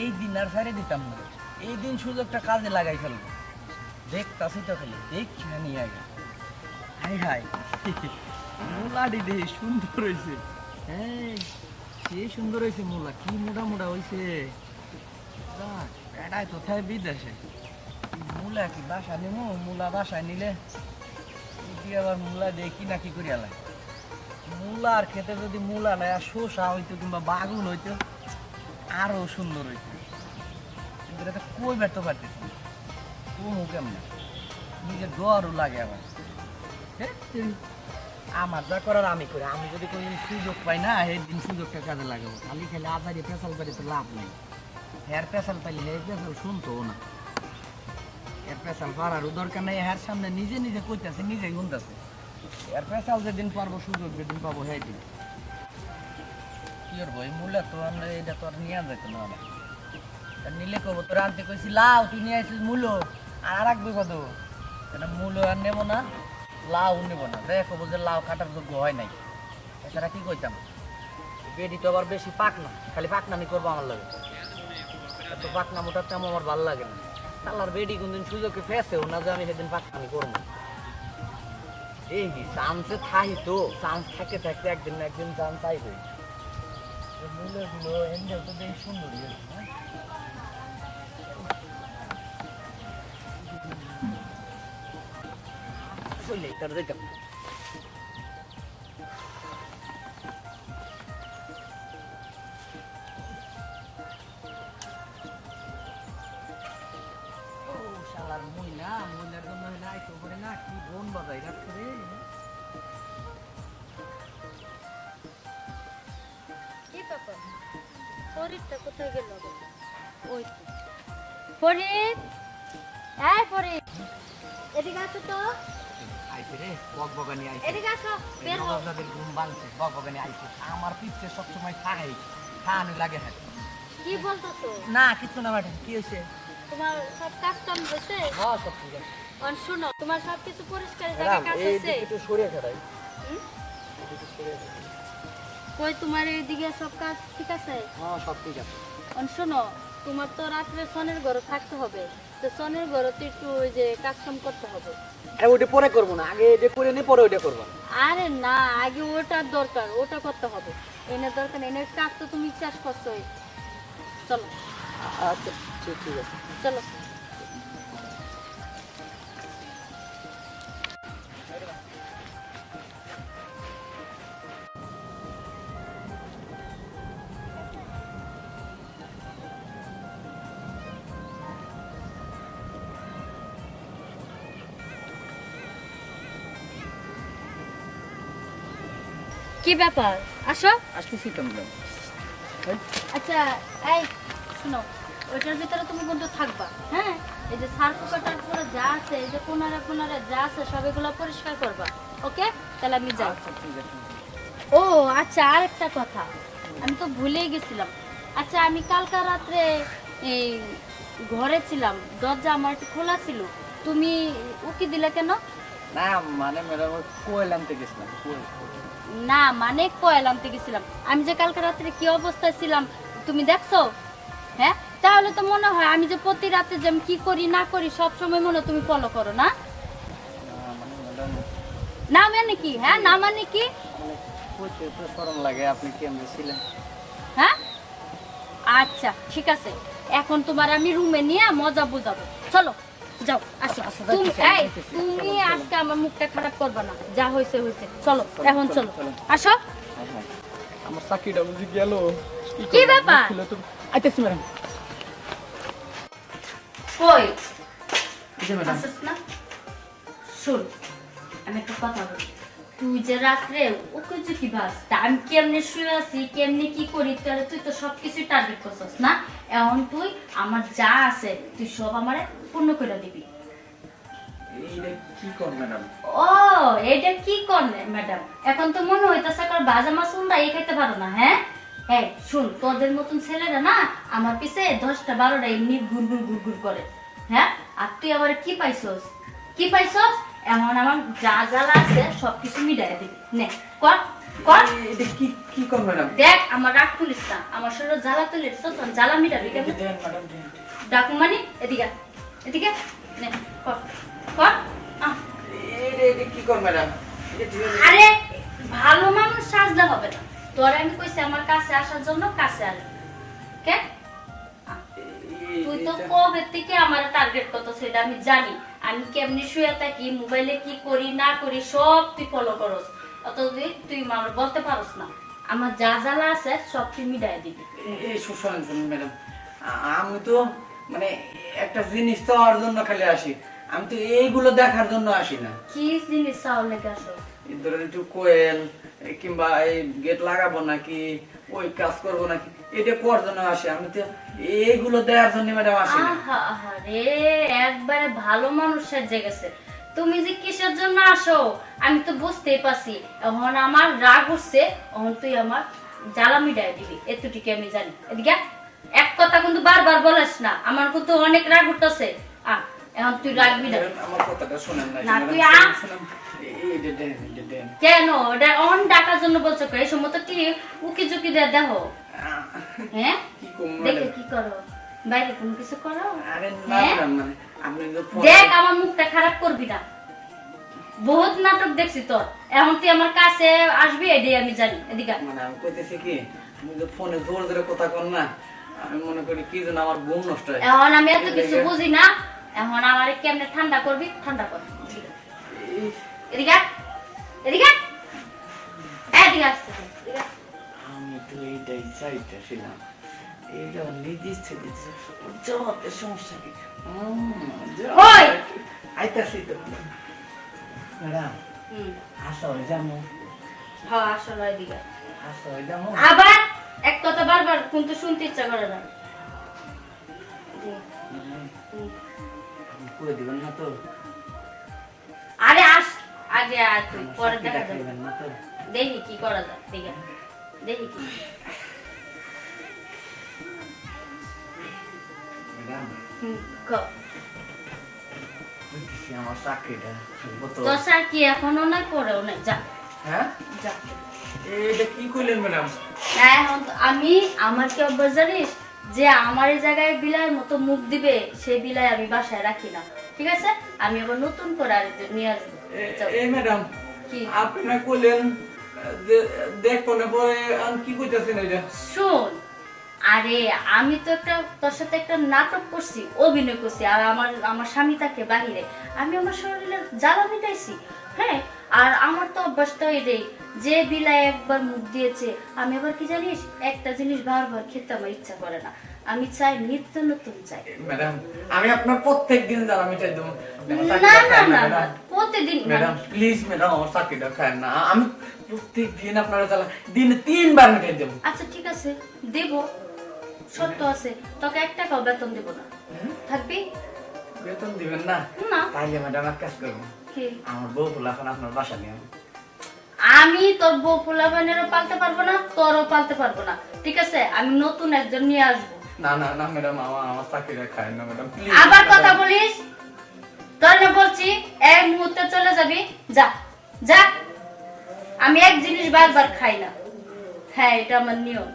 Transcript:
এই দিন আর ফেরে দিতাম না। এই দিন সুযোগটা কাজে লাগাই ফেলব। দেখতাছি তো খালি না নিয়ে আগে হাই হাই। মুলাডি দে, সুন্দর হয়েছে হ্যাঁ সে সুন্দর হয়েছে মুলা? কি মোটা মোটা হয়েছে বেড়ায় কোথায় বিদেশে। মুলা কি বাসা নেব মুলা বাসায় নিলে যদি আবার মুলা দিয়ে, কি না কি করিয়া লাগে? মূলার খেতে যদি মূলা নাই আর শসা হইতো কিংবা বাগুন হইতো আরও সুন্দর হইতো কিন্তু এটা কই ব্যর্থ পারতেছি। কমু কেমন? নিজের ডরও লাগে তেরি। আমার যা করার আমি করি। আমি যদি কোনোদিন সুযোগ পাই না দিন সুযোগটা কাজে লাগাবো। খালি খালি আজারি পেশাল পারি তো লাভ নেই। হেয়ার পেশাল পাইলে হেয়ার পেশাল শুনতো না। হেয়ার পেশাল পারারও দরকার নেই। হেয়ার সামনে নিজে নিজে কইতাছে, নিজেই শুনতেছে এর পেশাল যেদিন পারব, সুযোগ যেদিন পাবো হ্যাঁ দিন করব? এই মূল্য তো আমরা এটা তো আর নিয়ে যেত না। নিলে কব তোর আনতে কইছি, লাউ, তুই নিয়ে আসিস মূল্য, আর রাখবি কত? এটা মূল্য আর নেব না, লাউ নেব না। দেখ কব যে লাউ কাটার যোগ্য হয় নাই। এছাড়া কি কইতাম? বেডি তো আবার বেশি পাক না খালি পাকনামি করব আমার লাগে। এত পাকনা মোটা তেমন আমার ভালো লাগে না। তাহলে বেডি কোনদিন সুযোগে ফেসেও না যে আমি সেদিন পাকনামি করব। এই চান্সে থাই তো চান্স থাকে থাকতে একদিন না একদিন চান্স আইবে মূল্যগুলো তো বেশ সুন্দর হ্যাঁ চলে তার দেখতাম ব্যাপার? ফরিদটা কোথায় গেল ওই তো। ফরিদ? এই ফরিদ! এদিকে আসো তো। আইছে রে বকবগানি আইছে। এদিকে আসো বের হও। নবাবজাদের ঘুম ভাঙছে বকবগানি আইছে। আমার পিছে সবসময় খাই খাওয়ানো লাগে হ্যাঁ কি বলতেছো? না কিছু না ম্যাডাম কি হয়েছে? তোমার সব কাজ কাম হয়েছে? হ্যাঁ সব ঠিক আছে। আর শুনো তোমার সব কিছু পরিষ্কার জায়গায় কাজ এই হয়েছে একটু সরিয়ে ফেলাই হুম? এদিকে সরিয়ে ফেলাই। কই তোমার এইদিকে সব কাজ ঠিক আছে? হ্যাঁ সব ঠিক আছে। শোনো তোমার তো রাত্রে সনের ঘরে থাকতে হবে। তো সনের ঘরে তো একটু ওই যে কাজ কাম করতে হবে। আরে ওইটা পরে করব না। আগে এটা করে নি পরে ওইটা করব। আরে না আগে ওটার দরকার ওটা করতে হবে। এনে দরকার। এনে কাজ তো তুমি চাষ করছ চলো। আচ্ছা ঠিক আছে। চলো। কি ব্যাপার? আসো। আসতেছি তো ম্যাডাম আচ্ছা এই শোনো ওইটার ভিতরে তুমি কিন্তু থাকবা হ্যাঁ? এই যে সার্ফ কাটার পরে যা আছে এই যে কোনারে কোনারে যা আছে সব এগুলো পরিষ্কার করবা ওকে? তাহলে আমি যাই। আচ্ছা ও আচ্ছা আর একটা কথা। আমি তো ভুলেই গেছিলাম। আচ্ছা আমি কালকা রাত্রে এই ঘরে ছিলাম দরজা আমার একটু খোলা ছিল। তুমি উকি দিলে কেন? না মানে ম্যাডাম ওই কোয়েল গেছিলাম কোয়েল। না মানে কয়েল আনতে গেছিলাম। আমি যে কালকে রাত্রে কি অবস্থায় ছিলাম তুমি দেখছ? হ্যাঁ? তাহলে তো মনে হয় আমি যে প্রতি রাতে যে কি করি না করি সব সময় মনে তুমি ফলো করো না? না, মানে কি? হ্যাঁ না মানে কি? লাগে আপনি কেমন ছিলেন হ্যাঁ? আচ্ছা ঠিক আছে। এখন তোমার আমি রুমে নিয়ে মজা বুঝাবো। চলো যাও আসো। তুমি। আজকে আমার মুখটা খারাপ করবে না। যা হয়েছে হয়েছে। চলো এখন চলো। আসো। আমার চাকরিটা বুঝি গেল। কি ব্যাপার? আইতেছি ম্যাডাম। কই? আসিস না? শোন আমি একটা কথা বলি। তুই যে রাত্রে ওকে যে কি বাস? আমি কেমনে শুয়ে আছি কেমনে কি করি তাহলে তুই তো সব কিছুই টার্গেট করছিস না? এখন তুই আমার যা আছে তুই সব আমারে পূর্ণ করে দিবি। এইটা কি কর ম্যাডাম? ও এটা কি করলে ম্যাডাম? এখন তো মনে হইতেছে কার বাজা মাছ উন্ডা এই খাইতে পারো না হ্যাঁ? এই শুন তোদের মতন ছেলেরা না আমার পিছে দশটা বারোটা এমনি ঘুর ঘুর ঘুর ঘুর করে হ্যাঁ? আর তুই আবার কি পাইছস? কি পাইছস? এমন আমার যা জ্বালা আছে সবকিছু মিটাই দিবি। নে কর কর। এটা কি কি কর ম্যাডাম? দেখ আমার রাগ তুলিস না। আমার শরীরে জ্বালা তুলিস তো জ্বালা মিটাবি কেমন? দেন ম্যাডাম দেন। ডাকু মানে এদিকে এদিকে। নে কর। কর এটা এটা কি কর ম্যাডাম এটা ঠিক আছে। আরে ভালো মানুষ সাজলে হবে না। তোর আমি কইছি আমার কাছে আসার জন্য কাছে আসবি কে? তুই তো কবে থেকে আমার টার্গেট কত সেটা আমি জানি। আমি কেমনি শুয়ে থাকি মোবাইলে কি করি না করি সব তুই ফলো করস। অত তুই তুই আমার বলতে পারস না। আমার যা জ্বালা আছে সব তুই মিটাই দিবি। এই শুনুন ম্যাডাম আমি তো মানে একটা জিনিস চাওয়ার জন্য খালি আসি। আমি তো এইগুলো দেখার জন্য আসি না। কি জিনিস চাও লেগে আসো ধরেন একটু কোয়েল কিংবা এই গেট লাগাবো নাকি ওই কাজ করব নাকি এটা করার জন্য আসি? আমি তো এইগুলো দেওয়ার জন্য ম্যাডাম আসি না। আহা আহা একবারে ভালো মানুষ সেজে গেছে। তুমি যে কিসের জন্য আসো? আমি তো বুঝতেই পারছি। এখন আমার রাগ হচ্ছে এখন তুই আমার জ্বালা মিটাই দিবি। এতটুকু আমি জানি। এদিকে এক কথা কিন্তু বারবার বলিস না। আমার কিন্তু অনেক রাগ উঠতেছে। আ এখন তুই রাখবি না। আমার কথাটা শোনেন না তুই আ। কেন? এটা অন ডাকার জন্য বলছো এই সময় তো কি উকি দিয়ে? দেখো। হ্যাঁ? দেখে কি করো? বাইরে কোনো কিছু করো? হ্যাঁ? মানে দেখ আমার মুখটা খারাপ করবি না। বহুত নাটক দেখছি তোর। এখন তুই আমার কাছে আসবি? এটাই আমি জানি। এদিকে মানে আমি কইতেছি কি আমি তো ফোনে জোর জোরে কথা কর না। আমি মনে করি কি যেন আমার ঘুম নষ্ট হয়। এখন আমি এত কিছু বুঝি না। এখন আমার কেমনে ঠান্ডা করবি ঠান্ডা কর। এদিকে এদিকে এদিকে আসতে দে, এদিকে আয়। আমি তো এইটাই চাইতেছিলাম। এইটা নিজের ছেলে সমস্যা কি? আইতাছি তো। ম্যাডাম আসো হ্যাঁ এদিকে আসো আবার এক কথা বারবার কিন্তু শুনতে ইচ্ছা করে না। হুম। করে দিবেন না তো? আরে আস আগে আয় তুই পরে দেখা যাবে না তো? দেখি কি করা যায় দেখি। আয়। দেখি কি। আমার চাকরিটা তোর এখনও যা। হ্যাঁ? যা। এইটা কি কইলেন ম্যাডাম? এখন আমি আমার কি অভ্যাস জানিস? যে আমার এই জায়গায় বিলাইয়ের মতো মুখ দিবে সেই বিলাই আমি বাসায় রাখি না। ঠিক আছে? আমি আবার নতুন করে আর নিয়ে আসব। এই ম্যাডাম কি? আপনি না দেখো না পরে আমি কি কইতাছেন এটা? শোন আরে আমি তো একটা তোর সাথে একটা নাটক করছি অভিনয় করছি আর আমার আমার স্বামী থাকে বাহিরে। আমি আমার শরীরের জ্বালা মিটাইছি হ্যাঁ? আর আমার তো অভ্যাসটা এটাই যে বিলাই একবার মুখ দিয়েছে আমি আবার কি জানিস? একটা জিনিস বারবার খেতে আমার ইচ্ছা করে না। আমি চাই নিত্য নতুন চাই। ম্যাডাম আমি আপনার প্রত্যেক দিন জ্বালা মিটাই দেবো না না না প্রতিদিন ম্যাডাম। প্লিজ ম্যাডাম আমার চাকরিটা খান না। আমি প্রত্যেক দিন আপনারা জ্বালা দিনে তিনবার মিটাই দেবো আচ্ছা ঠিক আছে দেব। সত্য আছে। তোকে এক টাকাও বেতন দেব না। থাকবি? বেতন দিবেন না? না। তাইলে ম্যাডাম এক কাজ করব। আমার বউ ফুল এখন আপনার বাসা নিয়ে। আমি তোর বউ পোলাবানেরও পালতে পারব না তোরও পালতে পারব না। ঠিক আছে? আমি নতুন একজন নিয়ে আসব। না না না ম্যাডাম আমার আমার চাকরিটা খায় না ম্যাডাম প্লিজ আবার কথা বলিস? তোর না বলছি এক মুহূর্তে চলে যাবি? যা যা। আমি এক জিনিস বারবার খাই না। হ্যাঁ এটা আমার নিয়ম।